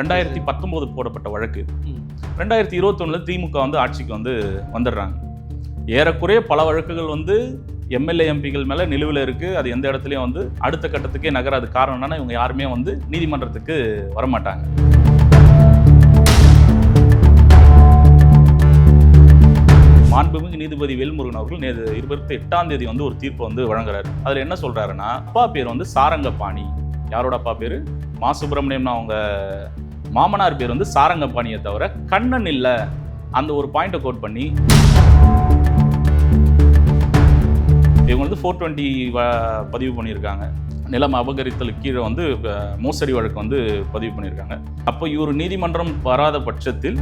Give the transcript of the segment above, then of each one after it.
ரெண்டாயிரத்தி பத்தொம்போது போடப்பட்ட வழக்கு. ரெண்டாயிரத்தி இருபத்தொன்னில் திமுக வந்து ஆட்சிக்கு வந்து வந்துடுறாங்க. ஏறக்குறைய பல வழக்குகள் வந்து எம்எல்ஏ எம்பிகள் மேலே நிலுவில் இருக்குது அது எந்த இடத்துலையும் வந்து அடுத்த கட்டத்துக்கே நகராது. காரணம் என்னன்னா இவங்க யாருமே வந்து நீதிமன்றத்துக்கு வரமாட்டாங்க. மாண்புமிகு நீதிபதி வேல்முருகன் அவர்கள் நேற்று இருபத்தி எட்டாம் தேதி வந்து ஒரு தீர்ப்பு வந்து வழங்குறாரு. அதில் என்ன சொல்றாருன்னா அப்பா பேர் வந்து சாரங்கபாணி. யாரோட அப்பா பேர்? மா சுப்பிரமணியம்னா அவங்க மாமனார் பேர் வந்து சாரங்கபாணியை தவிர கண்ணன் இல்லை. அந்த ஒரு பாயிண்ட்டை கோட் பண்ணி இவங்க வந்து ஃபோர் டுவெண்ட்டி பதிவு பண்ணியிருக்காங்க. நிலம் அபகரித்தலுக்கு கீழே வந்து மோசடி வழக்கு வந்து பதிவு பண்ணியிருக்காங்க. அப்போ இவர் நீதிமன்றம் வராத பட்சத்தில்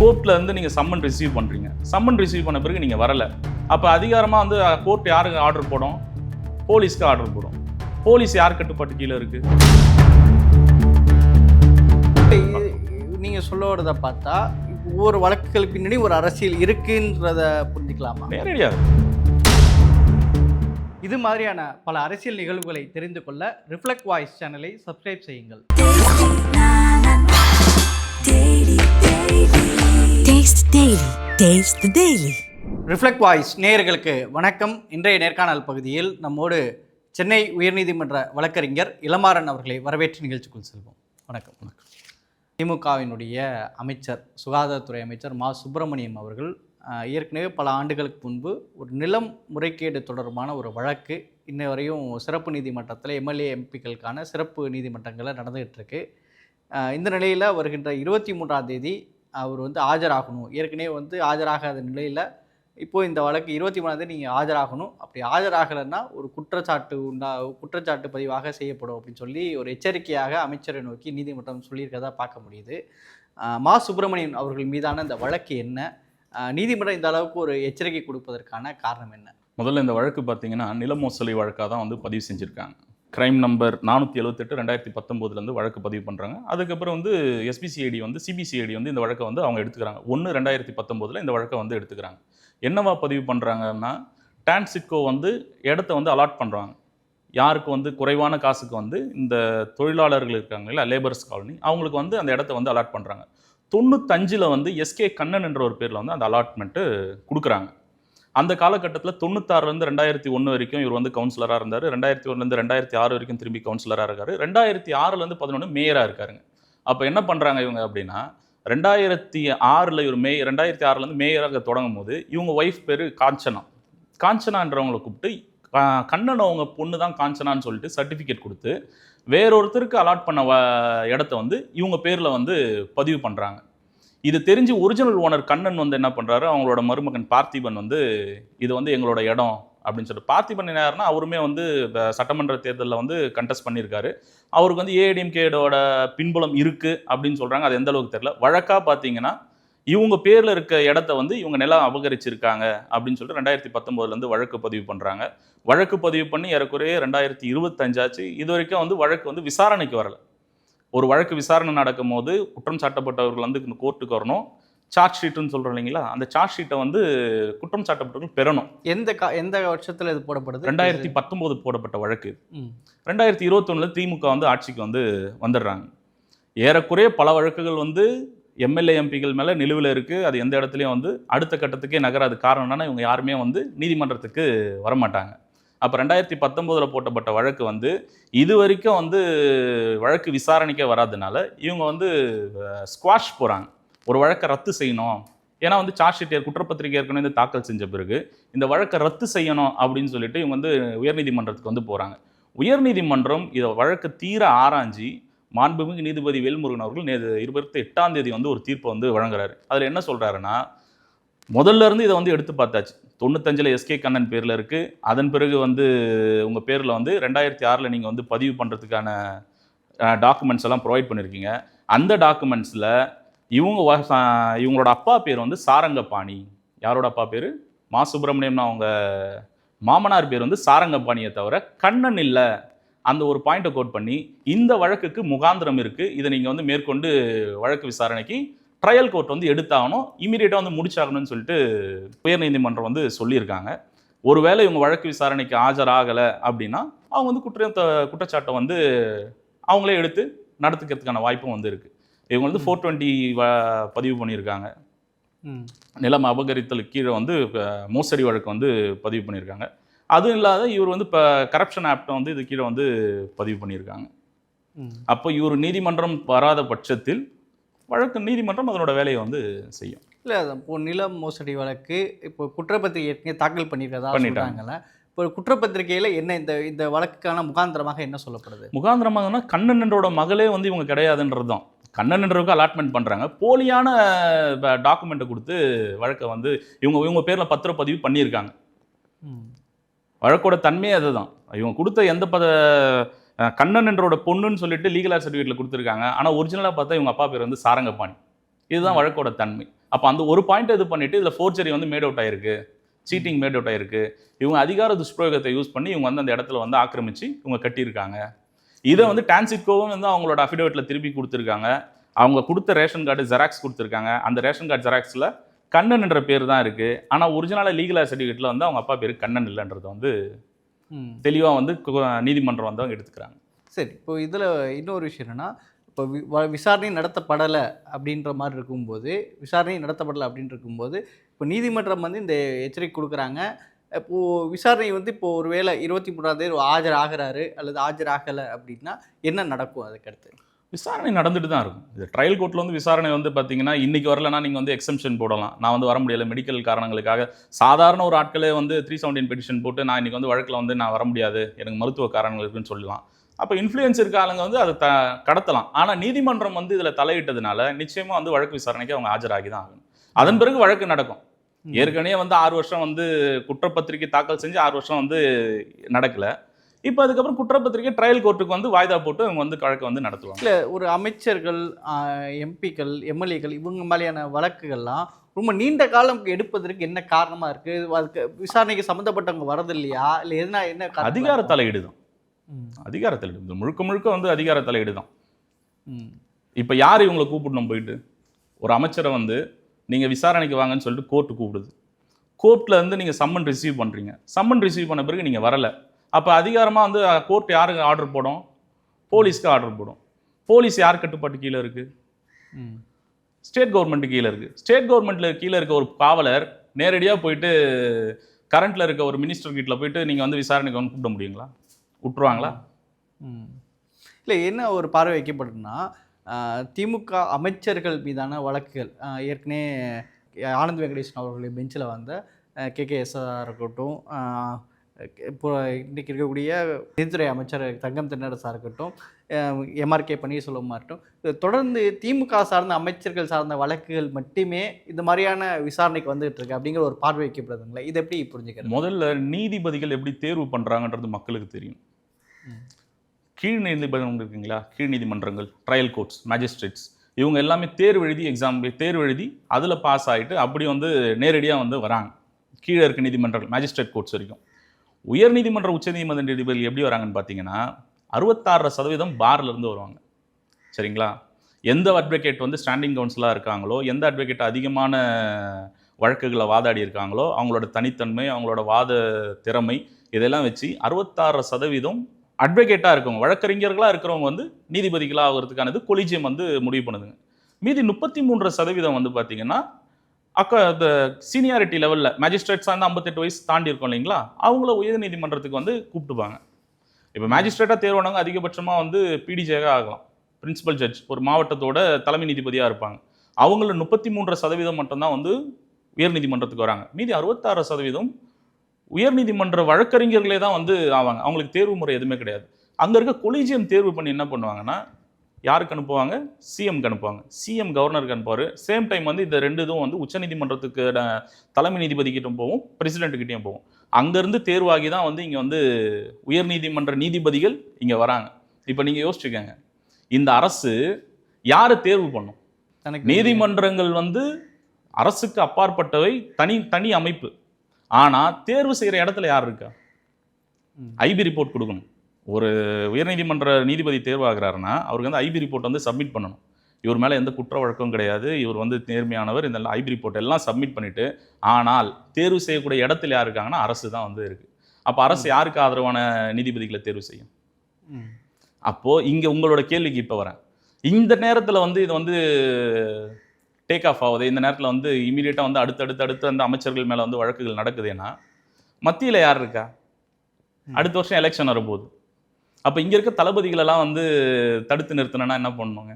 கோர்ட்டில் இருந்து நீங்கள் சம்மன் ரிசீவ் பண்ணுறீங்க சம்மன் ரிசீவ் பண்ண பிறகு நீங்கள் வரல. அப்போ அதிகாரமாக வந்து கோர்ட் யாருக்கு ஆர்டர் போடும்? போலீஸ்க்கு ஆர்டர் போடும். போலீஸ் யார் கட்டுப்பாட்டு கீழே இருக்கு? நீங்க சொல்ல வரதை பார்த்தா ஒவ்வொரு வழக்குகளுக்கு பின்னாடி ஒரு அரசியல் இருக்குன்றத புரிஞ்சுக்கலாமா? நேரடியாக இது மாதிரியான பல அரசியல் நிகழ்வுகளை தெரிந்து கொள்ள ரிஃப்ளெக்ட் வாய்ஸ் சேனலை சப்ஸ்கிரைப் செய்யுங்கள். Taste Daily. Taste the Daily. Reflect voice நேயர்களுக்கு வணக்கம். இன்றைய நேர்காணல் பகுதியில் நம்மோடு சென்னை உயர்நீதிமன்ற வழக்கறிஞர் இளமாறன் அவர்களை வரவேற்று நிகழ்ச்சிக்குள் செல்வோம். வணக்கம். திமுகவினுடைய அமைச்சர் சுகாதாரத்துறை அமைச்சர் மா. சுப்பிரமணியம் அவர்கள் ஏற்கனவே பல ஆண்டுகளுக்கு முன்பு ஒரு நிலம் முறைகேடு தொடர்பான ஒரு வழக்கு இன்ன வரையும் சிறப்பு நீதிமன்றத்தில் எம்எல்ஏ எம்பிக்களுக்கான சிறப்பு நீதிமன்றங்களில் நடந்துகிட்டு இருக்கு. இந்த நிலையில் வருகின்ற இருபத்தி மூன்றாம் தேதி அவர் வந்து ஆஜராகணும். ஏற்கனவே வந்து ஆஜராகாத நிலையில் இப்போது இந்த வழக்கு இருபத்தி மூணாவது நீங்கள் ஆஜராகணும். அப்படி ஆஜராகலைன்னா ஒரு குற்றச்சாட்டு உண்டா குற்றச்சாட்டு பதிவாக செய்யப்படும் அப்படின்னு சொல்லி ஒரு எச்சரிக்கையாக அமைச்சரை நோக்கி நீதிமன்றம் சொல்லியிருக்கதா பார்க்க முடியுது. மா சுப்பிரமணியன் அவர்கள் மீதான இந்த வழக்கு என்ன? நீதிமன்றம் இந்த அளவுக்கு ஒரு எச்சரிக்கை கொடுப்பதற்கான காரணம் என்ன? முதல்ல இந்த வழக்கு பார்த்தீங்கன்னா நில மோசடி வழக்காக தான் வந்து பதிவு செஞ்சுருக்காங்க. கிரைம் நம்பர் நானூற்றி எழுபத்தெட்டு ரெண்டாயிரத்தி பத்தொம்போதுலேருந்து வழக்கு பதிவு பண்ணுறாங்க அதுக்கப்புறம் வந்து எஸ்பிசிஐடி வந்து சிபிசிஐடி வந்து இந்த வழக்கை வந்து அவங்க எடுத்துக்கிறாங்க. ஒன்று ரெண்டாயிரத்தி பத்தொம்போதில் இந்த வழக்கை வந்து எடுத்துக்கிறாங்க. என்னவா பதிவு பண்ணுறாங்கன்னா டான்சிட்கோ வந்து இடத்த வந்து அலாட் பண்ணுறாங்க யாருக்கு வந்து குறைவான காசுக்கு வந்து இந்த தொழிலாளர்கள் இருக்காங்க இல்லை லேபர்ஸ் காலனி அவங்களுக்கு வந்து அந்த இடத்த வந்து அலாட் பண்ணுறாங்க தொண்ணூத்தஞ்சில் வந்து எஸ்கே கண்ணன் என்ற ஒரு பேரில் வந்து அந்த அலாட்மெண்ட்டு கொடுக்குறாங்க. அந்த காலகட்டத்தில் தொண்ணூத்தாறுலேருந்து ரெண்டாயிரத்தி ஒன்று வரைக்கும் இவர் வந்து கவுன்சிலராக இருந்தார். ரெண்டாயிரத்தி ஒன்றுலேருந்து ரெண்டாயிரத்தி ஆறு வரைக்கும் திரும்பி கவுன்சிலராக இருக்கார். ரெண்டாயிரத்தி ஆறுலேருந்து பதினொன்று மேயராக இருக்காருங்க. அப்போ என்ன பண்ணுறாங்க இவங்க அப்படின்னா ரெண்டாயிரத்தி ஆறில் இவர் மே ரெண்டாயிரத்தி ஆறுலேருந்து மேயராக தொடங்கும் போது இவங்க ஒய்ஃப் பேர் காஞ்சனா. காஞ்சனான்றவங்களை கூப்பிட்டு கண்ணன் அவங்க பொண்ணு தான் காஞ்சனான்னு சொல்லிட்டு சர்டிஃபிகேட் கொடுத்து வேறொருத்தருக்கு அலாட் பண்ண வ இடத்த வந்து இவங்க பேரில் வந்து பதிவு பண்ணுறாங்க இது தெரிஞ்சு ஒரிஜினல் ஓனர் கண்ணன் வந்து என்ன பண்ணுறாரு அவங்களோட மருமகன் பார்த்திபன் வந்து இது வந்து எங்களோட இடம். அப்படின்னு சொல்லிட்டு பார்த்திபன் யாருன்னா அவருமே வந்து சட்டமன்ற தேர்தலில் வந்து கண்டெஸ்ட் பண்ணியிருக்காரு. அவருக்கு வந்து ஏடிஎம்கேடோட பின்புலம் இருக்குது அப்படின்னு சொல்கிறாங்க அது எந்த அளவுக்கு தெரியல. வழக்காக பார்த்தீங்கன்னா இவங்க பேரில் இருக்க இடத்த வந்து இவங்க நிலம் அபகரிச்சிருக்காங்க அப்படின்னு சொல்லிட்டு ரெண்டாயிரத்தி பத்தொம்போதுலேருந்து வழக்கு பதிவு பண்ணுறாங்க வழக்கு பதிவு பண்ணி ஏறக்குறைய ரெண்டாயிரத்தி இருபத்தஞ்சாச்சு இது வரைக்கும் வந்து வழக்கு வந்து விசாரணைக்கு வரலை. ஒரு வழக்கு விசாரணை நடக்கும் போது குற்றம் சாட்டப்பட்டவர்கள் வந்து கோர்ட்டுக்கு வரணும். சார்ஜ் ஷீட்டுன்னு சொல்கிறோம் இல்லைங்களா? அந்த சார்ஜ் ஷீட்டை வந்து குற்றம் சாட்டப்பட்டவர்கள் பெறணும். எந்த கா எந்த வருஷத்தில் இது போடப்படுது? ரெண்டாயிரத்தி பத்தொம்போது போடப்பட்ட வழக்கு. ரெண்டாயிரத்தி இருபத்தொன்னில் திமுக வந்து ஆட்சிக்கு வந்து வந்துடுறாங்க. ஏறக்குறைய பல வழக்குகள் வந்து எம்எல்ஏ எம்பிகள் மேலே நிலுவில் இருக்குது அது எந்த இடத்துலையும் வந்து அடுத்த கட்டத்துக்கே நகராது. காரணம் என்னன்னா இவங்க யாருமே வந்து நீதிமன்றத்துக்கு வரமாட்டாங்க. அப்போ ரெண்டாயிரத்தி பத்தொம்போதில் போட்டப்பட்ட வழக்கு வந்து இது வரைக்கும் வந்து வழக்கு விசாரணைக்கே வராதனால இவங்க வந்து ஸ்குவாஷ் போகிறாங்க ஒரு வழக்கை ரத்து செய்யணும். ஏன்னா வந்து சார்ஜ் ஷீட் குற்றப்பத்திரிகை ஏற்கனவே வந்து தாக்கல் செஞ்ச பிறகு இந்த வழக்கை ரத்து செய்யணும் அப்படின்னு சொல்லிட்டு இவங்க வந்து உயர்நீதிமன்றத்துக்கு வந்து போகிறாங்க உயர்நீதிமன்றம் இதை வழக்கு தீர ஆராய்ஞ்சி மாண்புமிகு நீதிபதி வேல்முருகன் அவர்கள் நேற்று இருபத்தி எட்டாம் தேதி வந்து ஒரு தீர்ப்பை வந்து வழங்குறாரு. அதில் என்ன சொல்கிறாருன்னா முதல்ல இருந்து இதை வந்து எடுத்து பார்த்தாச்சு. தொண்ணூத்தஞ்சில் எஸ்கே கண்ணன் பேரில் இருக்குது அதன் பிறகு வந்து உங்கள் பேரில் வந்து ரெண்டாயிரத்தி ஆறில் நீங்கள் வந்து பதிவு பண்ணுறதுக்கான டாக்குமெண்ட்ஸ் எல்லாம் ப்ரொவைட் பண்ணியிருக்கீங்க அந்த டாக்குமெண்ட்ஸில் இவங்க வ- இவங்களோட அப்பா பேர் வந்து சாரங்கபாணி. யாரோட அப்பா பேர்? மா சுப்பிரமணியம்னா அவங்க மாமனார் பேர் வந்து சாரங்கபாணியை தவிர கண்ணன் இல்லை. அந்த ஒரு பாயிண்ட்டை கோட் பண்ணி இந்த வழக்குக்கு முகாந்திரம் இருக்குது இதை நீங்கள் வந்து மேற்கொண்டு வழக்கு விசாரணைக்கு ட்ரையல் கோர்ட் வந்து எடுத்தாகணும். இமீடியட்டாக வந்து முடிச்சாகணும்னு சொல்லிட்டு உயர்நீதிமன்றம் வந்து சொல்லியிருக்காங்க. ஒருவேளை இவங்க வழக்கு விசாரணைக்கு ஆஜராகலை அப்படின்னா அவங்க வந்து குற்றம் குற்றச்சாட்டை வந்து அவங்களே எடுத்து நடத்துக்கிறதுக்கான வாய்ப்பும் வந்து இருக்குது இவங்க வந்து ஃபோர் டுவெண்ட்டி பதிவு பண்ணியிருக்காங்க. நிலம் அபகரித்தலுக்கு கீழே வந்து மோசடி வழக்கு வந்து பதிவு பண்ணியிருக்காங்க. அதுவும் இல்லாத இவர் வந்து இப்போ கரப்ஷன் ஆக்டை வந்து இது கீழே வந்து பதிவு பண்ணியிருக்காங்க. அப்போ இவர் நீதிமன்றம் வராத பட்சத்தில் வழக்கு நீதிமன்றம் அதனோட வேலையை வந்து செய்யும். இல்லை இப்போ நில மோசடி வழக்கு இப்போ குற்றப்பத்திரிகை ஏற்கனவே தாக்கல் பண்ணியிருக்கதா பண்ணிட்டாங்க. சொல்கிறாங்கல்ல இப்போ குற்றப்பத்திரிகையில் என்ன இந்த இந்த வழக்குக்கான முகாந்திரமாக என்ன சொல்லப்படுது? முகாந்திரமாகனா கண்ணனன்றோட மகளே வந்து இவங்க கிடையாதுன்றது தான் கண்ணனன்றவுக்கு அலாட்மெண்ட் பண்ணுறாங்க போலியான டாக்குமெண்ட்டை கொடுத்து வழக்கை வந்து இவங்க இவங்க பேரில் பத்திரப்பதிவு பண்ணியிருக்காங்க. வழக்கோட தன்மையே அதுதான். இவங்க கொடுத்த எந்த பத கண்ணன் என்றோட பொண்ணுன்னு சொல்லிட்டு லீகல் ஆர் சர்டிஃபிகேட்டில் கொடுத்துருக்காங்க. ஆனால் ஒரிஜினலாக பார்த்தா இவங்க அப்பா பேர் வந்து சாரங்கபாணி. இதுதான் வழக்கோட தன்மை. அப்போ அந்த ஒரு பாயிண்ட் இது பண்ணிட்டு இதில் ஃபோர்ஜரி வந்து மேட் அவுட் ஆயிருக்கு. சீட்டிங் மேட் அவுட் ஆயிருக்கு. இவங்க அதிகார துஷ்பிரயோகத்தை யூஸ் பண்ணி இவங்க வந்து அந்த இடத்துல வந்து ஆக்கிரமிச்சு இவங்க கட்டியிருக்காங்க. இதை வந்து டான்சிட்கோவும் வந்து அவங்களோட அஃபிடேவிட்டில் திருப்பி கொடுத்துருக்காங்க. அவங்க கொடுத்த ரேஷன் கார்டு ஜெராக்ஸ் கொடுத்துருக்காங்க. அந்த ரேஷன் கார்டு ஜெராக்ஸில் கண்ணன் என்ற பேர் தான் இருக்குது ஆனால் ஒரிஜினலாக லீகல் ஆர் சர்டிஃபிகேட்டில் வந்து அவங்க அப்பா பேர் கண்ணன் இல்லைன்றது வந்து தெளிவாக வந்து நீதிமன்றம் வந்து அவங்க எடுத்துக்கிறாங்க. சரி இப்போ இதில் இன்னொரு விஷயம் என்னன்னா இப்போ வ- விசாரணை நடத்தப்படலை அப்படின்ற மாதிரி இருக்கும்போது விசாரணை நடத்தப்படலை அப்படின்னு இருக்கும்போது இப்போ நீதிமன்றம் வந்து இந்த எச்சரிக்கை கொடுக்குறாங்க. இப்போது விசாரணை வந்து இப்போ ஒருவேளை இருபத்தி மூணாம் தேதி ஆஜர் ஆகிறாரு அல்லது ஆஜர் ஆகலை அப்படின்னா என்ன நடக்கும் அதுக்கடுத்து? விசாரணை நடந்துட்டு தான் இருக்கும். இது ட்ரையல் கோர்ட்டில் வந்து விசாரணை வந்து பார்த்தீங்கன்னா இன்றைக்கி வரலனா நீங்கள் வந்து எக்ஸம்ஷன் போடலாம். நான் வந்து வர முடியலை மெடிக்கல் காரணங்களுக்காக. சாதாரண ஒரு ஆட்களே வந்து த்ரீ செவன்டீன் பெட்டிஷன் போட்டு நான் இன்றைக்கி வந்து வழக்கில் வந்து நான் வர முடியாது. எனக்கு மருத்துவ காரணங்கள் இருக்குன்னு சொல்லலாம். அப்போ இன்ஃப்ளூயன்ஸ் இருக்க ஆளுங்க வந்து அதை த கடத்தலாம். ஆனால் நீதிமன்றம் வந்து இதில் தலையிட்டதுனால நிச்சயமாக வந்து வழக்கு விசாரணைக்கு அவங்க ஆஜராகி தான் ஆகணும். அதன் பிறகு வழக்கு நடக்கும். ஏற்கனவே வந்து ஆறு வருஷம் வந்து குற்றப்பத்திரிக்கை தாக்கல் செஞ்சு ஆறு வருஷம் வந்து நடக்கல. இப்போ அதுக்கப்புறம் குற்றப்பத்திரிக்கை ட்ரையல் கோர்ட்டுக்கு வந்து வாய்தா போட்டு அவங்க வந்து வழக்கை வந்து நடத்துவாங்க. இல்லை ஒரு அமைச்சர்கள் எம்பிக்கள் எம்எல்ஏக்கள் இவங்க மாதிரியான வழக்குகள்லாம் ரொம்ப நீண்ட காலம் எடுப்பதற்கு என்ன காரணமாக இருக்குது அதுக்கு விசாரணைக்கு சம்மந்தப்பட்டவங்க வரது இல்லையா இல்லை எதுனா என்ன அதிகார? தலையீடு தான் அதிகார தலையீடு முழுக்க முழுக்க வந்து அதிகார தலையீடு தான் இப்போ யார் இவங்களை கூப்பிடணும் போயிட்டு? ஒரு அமைச்சரை வந்து நீங்கள் விசாரணைக்கு வாங்கன்னு சொல்லிட்டு கோர்ட்டு கூப்பிடுது. கோர்ட்டில் இருந்து நீங்கள் சம்மன் ரிசீவ் பண்ணுறீங்க சம்மன் ரிசீவ் பண்ண பிறகு நீங்கள் வரலை. அப்போ அதிகாரமாக வந்து கோர்ட் யாருக்கு ஆர்டர் போடும்? போலீஸ்க்கு ஆர்டர் போடும். போலீஸ் யார் கட்டுப்பாட்டு கீழே இருக்குது ம். ஸ்டேட் கவர்மெண்ட் கீழே இருக்குது ஸ்டேட் கவர்மெண்ட்ல கீழே இருக்க ஒரு காவலர் நேரடியாக போயிட்டு கரண்ட்டில் இருக்க ஒரு மினிஸ்டர் கிட்ட போயிட்டு நீங்கள் வந்து விசாரணைக்கு வந்து கூப்பிட முடியுங்களா? விட்டுருவாங்களா ம். இல்லை என்ன ஒரு பார்வை வைக்கப்படுதுன்னா திமுக அமைச்சர்கள் மீதான வழக்குகள். ஏற்கனவே ஆனந்த் வெங்கடேசன் அவர்களுடைய பெஞ்சில் வந்த கே. கே. இருக்கட்டும் இப்போ இன்றைக்கி இருக்கக்கூடிய நிதித்துறை அமைச்சர் தங்கம் தென்னரசா இருக்கட்டும் எம்ஆர்கே பன்னீர்செல்வமாக இருக்கட்டும் தொடர்ந்து திமுக சார்ந்த அமைச்சர்கள் சார்ந்த வழக்குகள் மட்டுமே இந்த மாதிரியான விசாரணைக்கு வந்துகிட்டு இருக்கு அப்படிங்கிற ஒரு பார்வை வைக்கப்படுதுங்களா. இது எப்படி புரிஞ்சுக்கிறது? முதல்ல நீதிபதிகள் எப்படி தேர்வு பண்ணுறாங்கன்றது மக்களுக்கு தெரியும். கீழ் நீதிமன்றம் இருக்குங்களா? கீழ் நீதிமன்றங்கள் ட்ரையல் கோர்ட்ஸ் மேஜிஸ்ட்ரேட்ஸ் இவங்க எல்லாமே தேர்வு எழுதி எக்ஸாம் தேர்வு எழுதி அதில் பாஸ் ஆகிட்டு அப்படி வந்து நேரடியாக வந்து வராங்க. கீழே இருக்க நீதிமன்றங்கள் மேஜிஸ்ட்ரேட் கோர்ட்ஸ் வரைக்கும். உயர் நீதிமன்ற உச்ச நீதிமன்ற நீதிபதிகள் எப்படி வராங்கன்னு பார்த்தீங்கன்னா அறுபத்தாறு சதவீதம் பார்லேருந்து வருவாங்க. சரிங்களா? எந்த அட்வொகேட் வந்து ஸ்டாண்டிங் கவுன்சிலாக இருக்காங்களோ எந்த அட்வொகேட் அதிகமான வழக்குகளை வாதாடி இருக்காங்களோ அவங்களோட தனித்தன்மை அவங்களோட வாத திறமை இதெல்லாம் வச்சு அறுபத்தாறு சதவீதம் அட்வொகேட்டாக இருக்கவங்க வழக்கறிஞர்களாக இருக்கிறவங்க வந்து நீதிபதிகளாக ஆகிறதுக்கானது கொலிஜியம் வந்து முடிவு பண்ணுதுங்க. மீதி முப்பத்தி மூன்று சதவீதம் வந்து பார்த்தீங்கன்னா அக்கா இந்த சீனியாரிட்டி லெவலில் மேஜிஸ்ட்ரேட்ஸாக இருந்தால் ஐம்பத்தெட்டு வயசு தாண்டி இருக்கோம் இல்லைங்களா அவங்கள உயர்நீதிமன்றத்துக்கு வந்து கூப்பிட்டுப்பாங்க இப்போ மேஜிஸ்ட்ரேட்டாக தேர்வானவங்க அதிகபட்சமாக வந்து பிடிஜேக ஆகலாம். பிரின்சிபல் ஜட்ஜ் ஒரு மாவட்டத்தோட தலைமை நீதிபதியாக இருப்பாங்க. அவங்கள முப்பத்தி மூன்று சதவீதம் மட்டும்தான் வந்து உயர்நீதிமன்றத்துக்கு வராங்க. மீதி அறுபத்தாறு சதவீதம் உயர் நீதிமன்ற வழக்கறிஞர்களே தான் வந்து ஆவாங்க. அவங்களுக்கு தேர்வு முறை எதுவுமே கிடையாது. அங்கே இருக்க கொலிஜியம் தேர்வு பண்ணி என்ன பண்ணுவாங்கன்னா யாருக்கு அனுப்புவாங்க? சிஎம்க்கு அனுப்புவாங்க. சிஎம் கவர்னருக்கு அனுப்புவார். சேம் டைம் வந்து இந்த ரெண்டு இதுவும் வந்து உச்சநீதிமன்றத்துக்கு தலைமை நீதிபதி கிட்டயும் போகும் பிரசிடென்ட் கிட்டயும் போகும் அங்கேருந்து தேர்வாகி தான் வந்து இங்கே வந்து உயர்நீதிமன்ற நீதிபதிகள் இங்கே வராங்க. இப்போ நீங்கள் யோசிச்சுக்கோங்க. இந்த அரசு யாரை தேர்வு பண்ணும்? நீதிமன்றங்கள் வந்து அரசுக்கு அப்பாற்பட்டவை தனி தனி அமைப்பு. ஆனால் தேர்வு செய்கிற இடத்துல யார் இருக்கா. ஐபி ரிப்போர்ட் கொடுக்கணும். ஒரு உயர்நீதிமன்ற நீதிபதி தேர்வாகிறாருன்னா அவருக்கு வந்து ஐபி ரிப்போர்ட் வந்து சப்மிட் பண்ணணும். இவர் மேலே எந்த குற்ற வழக்கம் கிடையாது. இவர் வந்து நேர்மையானவர். இந்த ஐபி ரிப்போர்ட் எல்லாம் சப்மிட் பண்ணிட்டு ஆனால் தேர்வு செய்யக்கூடிய இடத்துல யார் இருக்காங்கன்னா அரசு தான் வந்து இருக்கு. அப்போ அரசு யாருக்கு ஆதரவான நீதிபதிகளை தேர்வு செய்யும்? ம். அப்போ இங்க உங்களோட கேள்விக்கு இப்போ வரேன். இந்த நேரத்துல வந்து இது வந்து டேக் ஆஃப் ஆகுது. இந்த நேரத்துல வந்து இமீடியட்டா வந்து அடுத்தடுத்து அடுத்து அந்த அமைச்சர்கள் மேல வந்து வழக்குகள் நடக்குதுன்னா மத்தியில யார் இருக்கா? அடுத்த வருஷம் எலெக்ஷன் வரப்போகுது. அப்ப இங்க இருக்க தளபதிகள் எல்லாம் வந்து தடுத்து நிறுத்தணும்னா என்ன பண்ணுவாங்க?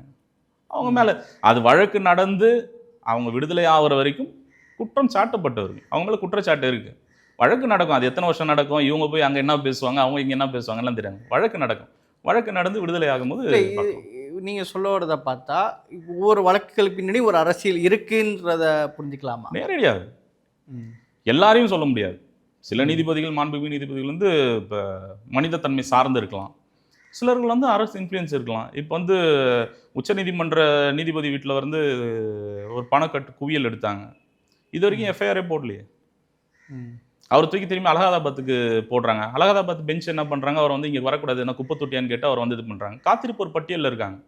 அவங்க மேல அது வழக்கு நடந்து அவங்க விடுதலை ஆகுற வரைக்கும் குற்றம் சாட்டப்பட்டவர்கள். அவங்க மேல குற்றச்சாட்டு இருக்கு. வழக்கு நடக்கும். அது எத்தனை வருஷம் நடக்கும்? இவங்க போய் அங்க என்ன பேசுவாங்க? அவங்க இங்க என்ன பேசுவாங்கலாம் தெரியாது. வழக்கு நடக்கும். வழக்கு நடந்து விடுதலை ஆகும்போது இல்ல, இது- பார்க்கலாம். நீங்க சொல்ல வரத பார்த்தா ஒவ்வொரு வழக்குகளுக்கு பின்னாடி ஒரு அரசியல் இருக்குன்றத புரிஞ்சுக்கலாமா? நேரடியாக ம். எல்லாரையும் சொல்ல முடியாது. சில நீதிபதிகள் மாண்புமிகு நீதிபதிகள் வந்து இப்போ மனிதத்தன்மை சார்ந்து இருக்கலாம். சிலர்கள் வந்து அரசு இன்ஃப்ளூயன்ஸ் இருக்கலாம். இப்போ வந்து உச்சநீதிமன்ற நீதிபதி வீட்டில் வந்து ஒரு பணக்கட்டு குவியல் எடுத்தாங்க. இது வரைக்கும் எஃப்ஐஆரே போடலையே. ம். அவர் தூக்கி திரும்பி அலகாபாத்துக்கு போடுறாங்க. அலகாபாத் பெஞ்ச் என்ன பண்ணுறாங்க அவர் வந்து இங்கே வரக்கூடாது என்ன குப்பை தொட்டியான்னு கேட்டு அவர் வந்து இது பண்ணுறாங்க காத்திருப்போர் பட்டியலில் இருக்காங்க.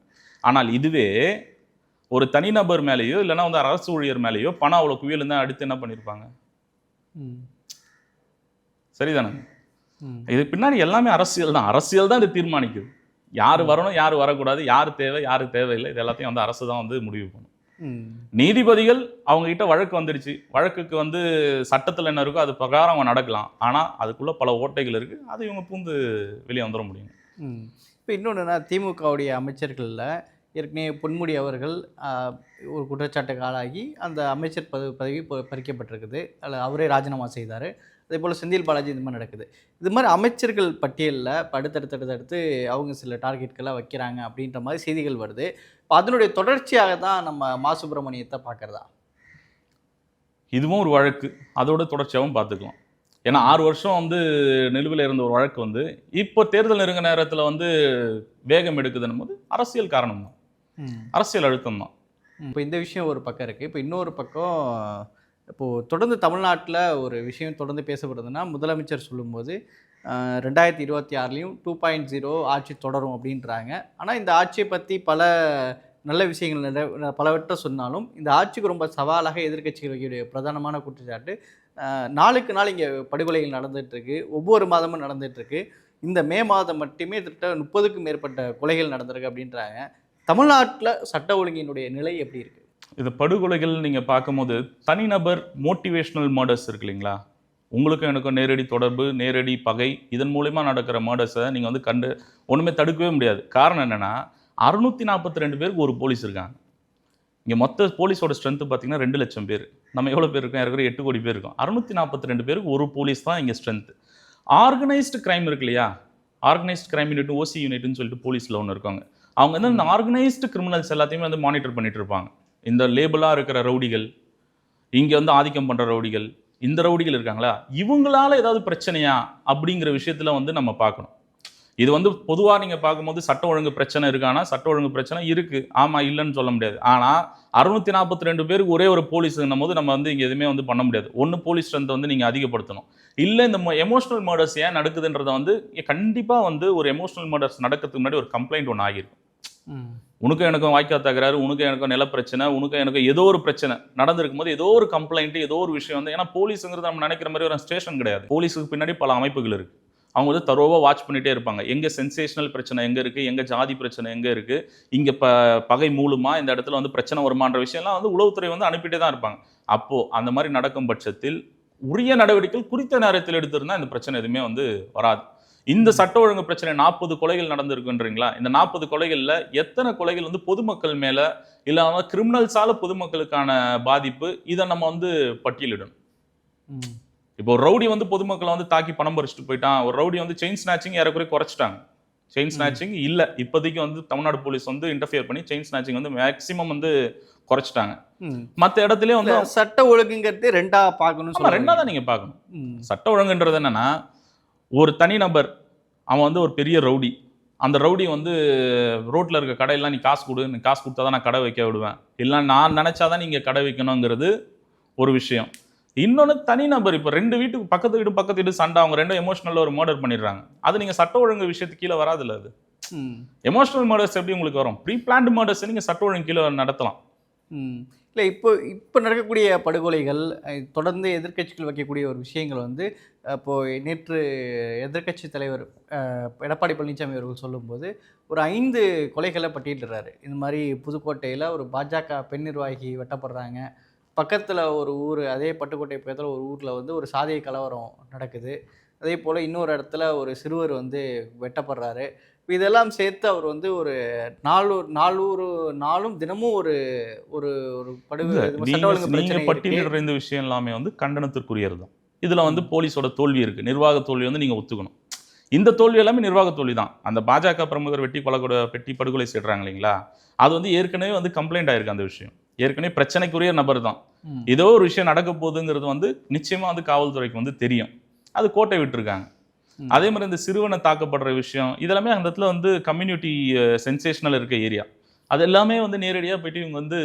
ஆனால் இதுவே ஒரு தனிநபர் மேலேயோ இல்லைன்னா வந்து அரசு ஊழியர் மேலேயோ பணம் அவ்வளோ குவியல் இருந்தால் அடுத்து என்ன பண்ணியிருப்பாங்க. சரிதானே. இது பின்னாடி எல்லாமே அரசியல் தான். அரசியல் தான் இதை தீர்மானிக்குது. யார் வரணும் யார் வரக்கூடாது யார் தேவை யார் தேவையில்லை இது எல்லாத்தையும் வந்து அரசு தான் வந்து முடிவு பண்ணும். நீதிபதிகள் அவங்க கிட்ட வழக்கு வந்துடுச்சு வழக்குக்கு வந்து சட்டத்தில் என்ன இருக்கோ அது பிரகாரம் அவங்க நடக்கலாம். ஆனால் அதுக்குள்ள பல ஓட்டைகள் இருக்கு. அது இவங்க பூந்து வெளியே வந்துட முடியும். இப்போ இன்னொன்றுனா திமுகவுடைய அமைச்சர்களில் ஏற்கனவே பொன்முடி அவர்கள் ஒரு குற்றச்சாட்டுக்கு ஆளாகி அந்த அமைச்சர் பதவி பதவி பறிக்கப்பட்டிருக்குது. அதில் அவரே ராஜினாமா செய்தார். அதே போல் செந்தில் பாலாஜி இந்த மாதிரி நடக்குது. இது மாதிரி அமைச்சர்கள் பட்டியலில் இப்போ அடுத்தடுத்து அடுத்தடுத்து அவங்க சில டார்கெட்களை வைக்கிறாங்க அப்படின்ற மாதிரி செய்திகள் வருது. அதனுடைய தொடர்ச்சியாக தான் நம்ம மா சுப்பிரமணியத்தை பார்க்குறதா? இதுவும் ஒரு வழக்கு. அதோட தொடர்ச்சியாகவும் பார்த்துக்கலாம். ஏன்னா ஆறு வருஷம் வந்து நிலுவையில் இருந்த ஒரு வழக்கு வந்து இப்போ தேர்தல் நெருங்க நேரத்தில் வந்து வேகம் எடுக்குதுன்னும் போது அரசியல் காரணம் தான் அரசியல் அழுத்தம் தான் இப்போ இந்த விஷயம் ஒரு பக்கம் இருக்குது இப்போ இன்னொரு பக்கம் இப்போது தொடர்ந்து தமிழ்நாட்டில் ஒரு விஷயம் தொடர்ந்து பேசப்படுதுன்னா முதலமைச்சர் சொல்லும்போது ரெண்டாயிரத்தி இருபத்தி ஆறுலேயும் டூ பாயிண்ட் ஜீரோ ஆட்சி தொடரும் அப்படின்றாங்க. ஆனால் இந்த ஆட்சியை பற்றி பல நல்ல விஷயங்கள் நிறை- பலவற்றை சொன்னாலும் இந்த ஆட்சிக்கு ரொம்ப சவாலாக எதிர்க்கட்சிகளுடைய பிரதானமான குற்றச்சாட்டு நாளுக்கு நாள் இங்கே படுகொலைகள் நடந்துகிட்ருக்கு ஒவ்வொரு மாதமும் நடந்துகிட்ருக்கு இந்த மே மாதம் மட்டுமே கிட்ட முப்பதுக்கும் மேற்பட்ட கொலைகள் நடந்திருக்கு அப்படின்றாங்க. தமிழ்நாட்டில் சட்ட ஒழுங்கினுடைய நிலை எப்படி இருக்குது இது படுகொலைகள் நீங்கள் பார்க்கும்போது தனிநபர் மோட்டிவேஷ்னல் மர்டர்ஸ் இருக்கு இல்லைங்களா? உங்களுக்கும் எனக்கும் நேரடி தொடர்பு நேரடி பகை இதன் மூலயமா நடக்கிற மர்டர்ஸை நீங்கள் வந்து கண்டு ஒன்றுமே தடுக்கவே முடியாது. காரணம் என்னென்னா அறுநூற்றி நாற்பத்தி ரெண்டு பேருக்கு ஒரு போலீஸ் இருக்காங்க. இங்கே மொத்த போலீஸோட ஸ்ட்ரென்த்து பார்த்தீங்கன்னா ரெண்டு லட்சம் பேர். நம்ம எவ்வளோ பேர் இருக்கோம்? இருக்கிற எட்டு கோடி பேர் இருக்கோம். அறுநூற்றி நாற்பத்தி ரெண்டு பேருக்கு ஒரு போலீஸ் தான் இங்கே ஸ்ட்ரென்த்து ஆர்கனைஸ்டு க்ரைம் இருக்கு இல்லையா? ஆர்கனைஸ்டு க்ரைம் யூனிட் ஓசி யூனிட்னு சொல்லிட்டு போலீஸில் ஒன்று இருக்காங்க. அவங்க வந்து இந்த ஆர்கனைஸ்டு கிரிமினல்ஸ் எல்லாத்தையுமே வந்து மானிட்டர் பண்ணிட்டு இருப்பாங்க. இந்த லேபிளாக இருக்கிற ரவுடிகள் இங்கே வந்து ஆதிக்கம் பண்ணுற ரவுடிகள் இந்த ரவுடிகள் இருக்காங்களா? இவங்களால ஏதாவது பிரச்சனையா? அப்படிங்கிற விஷயத்தில் வந்து நம்ம பார்க்கணும். இது வந்து பொதுவாக நீங்கள் பார்க்கும்போது சட்ட ஒழுங்கு பிரச்சனை இருக்கானா சட்ட ஒழுங்கு பிரச்சனை இருக்குது ஆமாம் இல்லைன்னு சொல்ல முடியாது. ஆனால் அறுநூத்தி நாற்பத்தி ரெண்டு பேருக்கு ஒரே ஒரு போலீஸுங்கும் போது நம்ம வந்து இங்கே எதுவுமே வந்து பண்ண முடியாது. ஒன்று போலீஸ் ஸ்ட்ரென்த்தை வந்து நீங்கள் அதிகப்படுத்தணும். இல்லை இந்த எமோஷனல் மர்டர்ஸ் ஏன் நடக்குதுன்றதை வந்து கண்டிப்பாக வந்து ஒரு எமோஷனல் மர்டர்ஸ் நடக்கிறதுக்கு முன்னாடி ஒரு கம்ப்ளைண்ட் ஒன்று ஆகியிருக்கும். உனக்கும் எனக்கும் வாய்க்கா தகராறு உனக்கும் எனக்கும் நில பிரச்சனை உனக்கும் எனக்கும் ஏதோ ஒரு பிரச்சனை நடந்திருக்கும் போது ஏதோ ஒரு கம்ப்ளைண்ட் ஏதோ ஒரு விஷயம் வந்து ஏன்னா போலீஸுங்கிறது நம்ம நினைக்கிற மாதிரி ஒரு ஸ்டேஷன் கிடையாது. போலீஸுக்கு பின்னாடி பல அமைப்புகள் இருக்கு. அவங்க வந்து தரோவாக வாட்ச் பண்ணிகிட்டே இருப்பாங்க. எங்கே சென்சேஷனல் பிரச்சனை எங்கே இருக்குது எங்கே ஜாதி பிரச்சனை எங்கே இருக்குது இங்கே ப பகை மூலமா இந்த இடத்துல வந்து பிரச்சனை வருமான்ற விஷயம்லாம் வந்து உளவுத்துறை வந்து அனுப்பிட்டே தான் இருப்பாங்க. அப்போது அந்த மாதிரி நடக்கும் பட்சத்தில் உரிய நடவடிக்கைகள் குறித்த நேரத்தில் எடுத்திருந்தால் இந்த பிரச்சனை எதுவுமே வந்து வராது. இந்த சட்ட ஒழுங்கு பிரச்சனை நாற்பது கொலைகள் நடந்திருக்குன்றீங்களா? இந்த நாற்பது கொலைகள்ல எத்தனை கொலைகள் வந்து பொதுமக்கள் மேல இல்லாம கிரிமினல்ஸால பொதுமக்களுக்கான பாதிப்பு இதை நம்ம வந்து பட்டியலிடணும். இப்போ ஒரு ரவுடி வந்து பொதுமக்களை வந்து தாக்கி பணம் பறிச்சுட்டு போயிட்டான். ஒரு ரவுடி வந்து செயின் ஸ்நாச்சிங் ஏறக்குறைய குறைச்சிட்டாங்க. செயின் ஸ்நாச்சிங் இல்ல. இப்போதைக்கு வந்து தமிழ்நாடு போலீஸ் வந்து இன்டர்ஃபியர் பண்ணி செயின் ஸ்நாச்சிங் வந்து மேக்சிமம் வந்து குறைச்சிட்டாங்க. மத்த இடத்துலயே வந்து சட்ட ஒழுங்குங்கிறது ரெண்டா பார்க்கணும் ரெண்டா தான் நீங்க பார்க்கணும். சட்ட ஒழுங்குன்றது என்னன்னா ஒரு தனிநபர் அவன் வந்து ஒரு பெரிய ரவுடி. அந்த ரவுடி வந்து ரோட்ல இருக்க கடையெல்லாம் நீ காசு கொடு நீ காசு கொடுத்தா தான் நான் கடை வைக்க விடுவேன். இல்லை நான் நினைச்சாதான் நீங்க கடை வைக்கணுங்கிறது ஒரு விஷயம். இன்னொன்று தனிநபர் இப்போ ரெண்டு வீட்டுக்கு பக்கத்து வீடு பக்கத்து வீடு சண்டை அவங்க ரெண்டும் எமோஷனலில் ஒரு மர்டர் பண்ணிடுறாங்க. அது நீங்கள் சட்ட ஒழுங்கு விஷயத்துக்கு கீழே வராதுல்ல அது. எமோஷனல் மர்டர்ஸ் எப்படி உங்களுக்கு வரும்? ப்ரீ பிளான்டு மர்டர்ஸ் நீங்கள் சட்ட ஒழுங்கு கீழே நடத்தலாம். இல்லை இப்போ இப்போ நடக்கக்கூடிய படுகொலைகள் தொடர்ந்து எதிர்க்கட்சிகள் வைக்கக்கூடிய ஒரு விஷயங்கள் வந்து இப்போது நேற்று எதிர்க்கட்சி தலைவர் எடப்பாடி பழனிசாமி அவர்கள் சொல்லும்போது ஒரு ஐந்து கொலைகளை பட்டியலிடுறாரு. இந்த மாதிரி புதுக்கோட்டையில் ஒரு பாஜக பெண் நிர்வாகி வெட்டப்படுறாங்க. பக்கத்தில் ஒரு ஊர் அதே பட்டுக்கோட்டை பக்கத்தில் ஒரு ஊரில் வந்து ஒரு சாதிய கலவரம் நடக்குது. அதே போல் இன்னொரு இடத்துல ஒரு சிறுவர் வந்து வெட்டப்படுறாரு. இப்ப இதெல்லாம் சேர்த்து அவர் வந்து ஒரு நாலூர் நாலூறு நாளும் தினமும் ஒரு ஒரு ஒரு படுகொலை. பட்டியலிடுற இந்த விஷயம் எல்லாமே வந்து கண்டனத்திற்குரியது தான். இதுல வந்து போலீஸோட தோல்வி இருக்கு. நிர்வாக தோல்வி வந்து நீங்க ஒத்துக்கணும். இந்த தோல்வி எல்லாமே நிர்வாக தோல்வி தான். அந்த பாஜக பிரமுகர் வெட்டி கொலை கூட வெட்டி படுகொலை செய்றாங்க இல்லைங்களா? அது வந்து ஏற்கனவே வந்து கம்ப்ளைண்ட் ஆயிருக்கு அந்த விஷயம். ஏற்கனவே பிரச்சனைக்குரிய நபர் தான். ஏதோ ஒரு விஷயம் நடக்க போகுதுங்கிறது வந்து நிச்சயமா வந்து காவல்துறைக்கு வந்து தெரியும். அது கோட்டை விட்டுருக்காங்க. அதே மாதிரி இந்த சிறுவனை தாக்கப்படுற விஷயம் இதெல்லாமே அந்த இடத்துல வந்து கம்யூனிட்டி சென்சேஷனல் இருக்க ஏரியா அது எல்லாமே வந்து நேரடியாக போயிட்டு இவங்க வந்து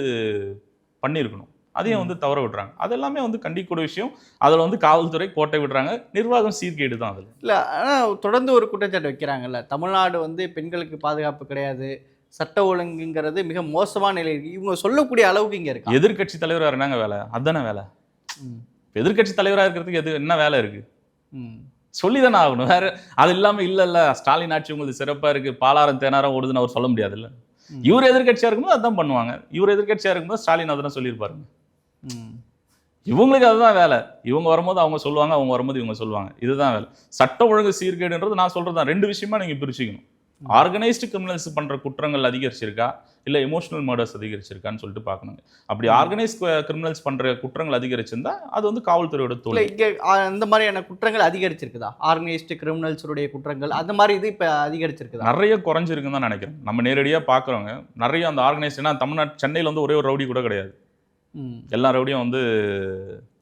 பண்ணியிருக்கணும். அதையும் வந்து தவற விடுறாங்க அது எல்லாமே வந்து கண்டிக்கூடிய விஷயம். அதில் வந்து காவல்துறை கோட்டை விடுறாங்க. நிர்வாகம் சீர்கேடு தான் அதில். இல்லை ஆனால் தொடர்ந்து ஒரு குற்றச்சாட்டு வைக்கிறாங்கல்ல. தமிழ்நாடு வந்து பெண்களுக்கு பாதுகாப்பு கிடையாது. சட்ட ஒழுங்குங்கிறது மிக மோசமான நிலை. இருக்கு இவங்க சொல்லக்கூடிய அளவுக்கு இங்கே இருக்கா? எதிர்க்கட்சி தலைவராக என்னங்க வேலை. அதானே வேலை. ம். எதிர்க்கட்சி தலைவராக இருக்கிறதுக்கு எது என்ன வேலை இருக்கு? ம். சொல்லி தானே ஆகணும். வேற அது இல்லாம இல்ல இல்ல ஸ்டாலின் ஆட்சி உங்களுக்கு சிறப்பா இருக்கு பாலாரம் தேனாரம் ஓடுதுன்னு அவர் சொல்ல முடியாதுல்ல ம். இவர் எதிர்க்கட்சியா இருக்கும்போது அதான் பண்ணுவாங்க. இவர் எதிர்க்கட்சியா இருக்கும்போது ஸ்டாலின் அதான் சொல்லியிருப்பாருங்க. இவங்களுக்கு அதுதான் வேலை. இவங்க வரும்போது அவங்க சொல்லுவாங்க அவங்க வரும்போது இவங்க சொல்லுவாங்க. இதுதான் வேலை. சட்ட ஒழுங்கு சீர்கேடுன்றது நான் சொல்றது தான் ரெண்டு விஷயமா நீங்க பிரிச்சுக்கணும். ஆர்கனைஸ்டு கிரிமினல்ஸ் பண்ற குற்றங்கள் அதிகரிச்சிருக்கா? இல்ல எமோஷனல் மர்டர்ஸ் அதிகரிச்சிருக்கான்னு சொல்லிட்டு பார்க்கணுங்க. அப்படி ஆர்கனைஸ் கிரிமினல்ஸ் பண்ற குற்றங்கள் அதிகரிச்சிருந்தா அது வந்து காவல்துறையோட தோல்வி. இங்கே அந்த மாதிரியான குற்றங்கள் அதிகரிச்சிருக்குதா? ஆர்கனைஸ்டு கிரிமினல்ஸுடைய குற்றங்கள் அந்த மாதிரி இது இப்போ அதிகரிச்சிருக்குதா? நிறைய குறைஞ்சிருக்குன்னு தான் நினைக்கிறேன். நம்ம நேரடியாக பார்க்குறோங்க நிறைய அந்த ஆர்கனைஸ்ட்னா தமிழ்நாட்டு சென்னையில் வந்து ஒரே ஒரு ரவுடி கூட கிடையாது. எல்லா ரவுடியும் வந்து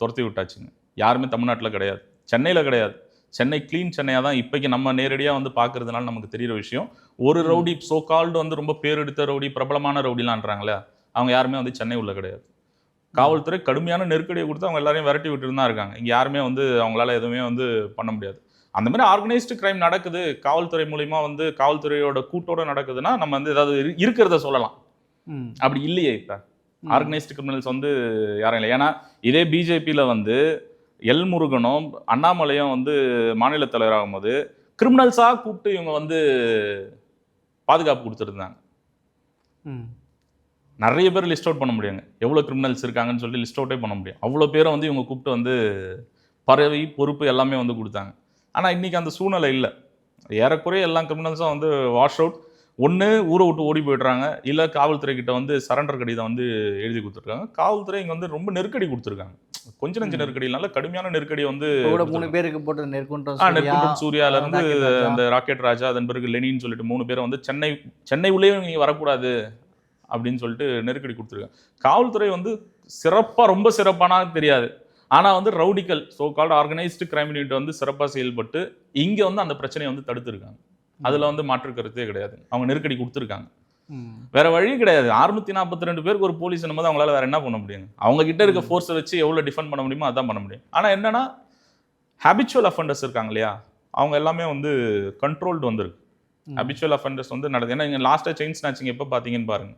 துரத்தி விட்டாச்சுங்க. யாருமே தமிழ்நாட்டில் கிடையாது. சென்னையில் கிடையாது. சென்னை க்ளீன் சென்னையாக தான் இப்போக்கி நம்ம நேரடியாக வந்து பார்க்கறதுனால நமக்கு தெரியிற விஷயம். ஒரு ரவுடி சோ கால்டு வந்து ரொம்ப பேரெடுத்த ரவுடி பிரபலமான ரவுடிலான்றாங்களே அவங்க யாருமே வந்து சென்னை உள்ள கிடையாது. காவல்துறை கடுமையான நெருக்கடியை கொடுத்து அவங்க எல்லாரையும் விரட்டி விட்டுட்டு தான் இருக்காங்க. இங்கே யாருமே வந்து அவங்களால எதுவுமே வந்து பண்ண முடியாது. அந்த மாதிரி ஆர்கனைஸ்டு கிரைம் நடக்குது. காவல்துறை மூலிமா வந்து காவல்துறையோட கூட்டோட நடக்குதுன்னா நம்ம வந்து ஏதாவது இரு- இருக்கிறத சொல்லலாம். அப்படி இல்லையே இப்போ. ஆர்கனைஸ்டு கிரிமினல்ஸ் வந்து யாரும் இல்லை. ஏன்னா இதே பிஜேபியில் வந்து எல் முருகனும் அண்ணாமலையும் வந்து மாநில தலைவராகும் போது கிரிமினல்ஸாக கூப்பிட்டு இவங்க வந்து பாதுகாப்பு கொடுத்துருந்தாங்க. நிறைய பேர் லிஸ்ட் அவுட் பண்ண முடியுங்க. எவ்வளோ கிரிமினல்ஸ் இருக்காங்கன்னு சொல்லி லிஸ்ட் அவுட்டே பண்ண முடியும். அவ்வளோ பேரை வந்து இவங்க கூப்பிட்டு வந்து பறவை பொறுப்பு எல்லாமே வந்து கொடுத்தாங்க. ஆனால் இன்னைக்கு அந்த சூழ்நிலை இல்லை. ஏறக்குறைய எல்லா கிரிமினல்ஸும் வந்து வாஷ் அவுட் ஒன்று ஊரை விட்டு ஓடி போயிடுறாங்க. இல்லை காவல்துறை கிட்ட வந்து சரண்டர் கடிதம் வந்து எழுதி கொடுத்துருக்காங்க. காவல்துறை இங்கே வந்து ரொம்ப நெருக்கடி கொடுத்துருக்காங்க. கொஞ்ச நெஞ்ச நெருக்கடி இல்லாம கடுமையான நெருக்கடி வந்து மூணு. பேருக்கு போட்டு நெற்குன்றம் சூர்யால இருந்து ராக்கெட் ராஜா. அந்த ராக்கெட் ராஜா அதன் பிறகு லெனின்னு சொல்லிட்டு மூணு பேரை வந்து சென்னை சென்னை உள்ளே நீங்க வரக்கூடாது அப்படின்னு சொல்லிட்டு நெருக்கடி கொடுத்துருக்காங்க காவல்துறை வந்து சிறப்பா ரொம்ப சிறப்பானா தெரியாது ஆனா வந்து ரவுடிக்கல் so called organised crime unit வந்து சிறப்பா செயல்பட்டு இங்க வந்து அந்த பிரச்சனையை வந்து தடுத்திருக்காங்க அதுல வந்து மாற்று கருத்தே கிடையாது அவங்க நெருக்கடி கொடுத்துருக்காங்க. வேற வழி கிடையாது. அறுநூத்தி நாற்பத்தி ரெண்டு பேருக்கு ஒரு போலீஸ் போது அவங்களால வேற என்ன பண்ண முடியும்? அவங்க கிட்ட இருக்க ஃபோர்ஸை வச்சு எவ்வளவு டிஃபெண்ட் பண்ண முடியுமோ அதான் பண்ண முடியும். ஆனா என்னன்னா ஹேபிச்சுவல் அஃபண்டர்ஸ் இருக்காங்க இல்லையா? அவங்க எல்லாமே வந்து கண்ட்ரோல்டு வந்திருக்கு. ஹேபிச்சுவல் அஃபண்டர்ஸ் வந்து நடக்குது. ஏன்னா இங்க லாஸ்ட்டாக செயின் ஸ்நாச்சிங் எப்போ பார்த்தீங்கன்னு பாருங்க.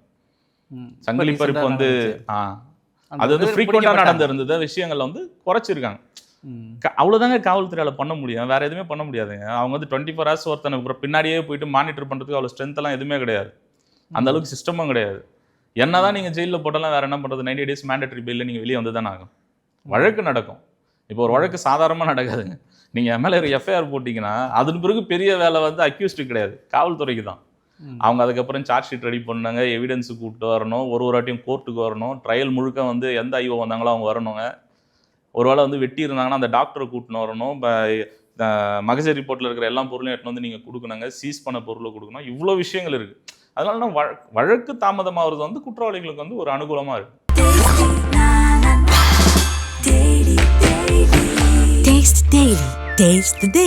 சங்கிலி பறிப்பு வந்து. ஆ. அது வந்து ஃப்ரீக்வெண்ட்டாக. நடந்திருந்தது. விஷயங்கள்ல வந்து குறைச்சிருக்காங்க. ம். க- அவ்வளவுதாங்க காவல்துறையால பண்ண முடியும். வேற எதுவுமே பண்ண முடியாதுங்க. அவங்க வந்து டுவெண்ட்டி ஃபோர் ஹவர்ஸ் ஒருத்தனை பின்னாடியே போயிட்டு மானிட்டர் பண்றதுக்கு அவ்வளோ ஸ்ட்ரென்த் எல்லாம் எதுவுமே கிடையாது. அந்த அளவுக்கு சிஸ்டமும் கிடையாது. என்னதான் நீங்க ஜெயிலில் போட்டாலும் வேற என்ன பண்றது? நைன்டி டேஸ் மேண்டட்டரி பெயில நீங்க வெளியே வந்து தானே ஆகும் வழக்கு நடக்கும். இப்போ ஒரு வழக்கு சாதாரணமா நடக்காதுங்க. நீங்க எம்எல்ஏ எஃப்ஐஆர் போட்டீங்கன்னா அதன் பிறகு பெரிய வேலை வந்து அக்யூஸ்டு கிடையாது. காவல்துறைக்கு தான். அவங்க அதுக்கப்புறம் சார்ஜ் ஷீட் ரெடி பண்ணாங்க எவிடன்ஸ் கூப்பிட்டு வரணும் ஒரு ஒரு வாட்டியும் கோர்ட்டுக்கு வரணும் ட்ரையல் முழுக்க வந்து எந்த ஐஓ வந்தாங்களோ அவங்க வரணுங்க. ஒருவேளை வந்து வெட்டி இருந்தாங்கன்னா அந்த டாக்டரை கூட்டின்னு வரணும். இப்போ மகசர் ரிப்போர்ட்டில் இருக்கிற எல்லா பொருளையும் எடுத்துன்னு வந்து நீங்கள் கொடுக்கணுங்க. சீஸ் பண்ண பொருளை கொடுக்கணும். இவ்வளோ விஷயங்கள் இருக்குது அதனால நான் வழ- வழக்கு தாமதமாகிறது வந்து குற்றவாளிகளுக்கு வந்து ஒரு அனுகூலமாக இருக்குது Taste the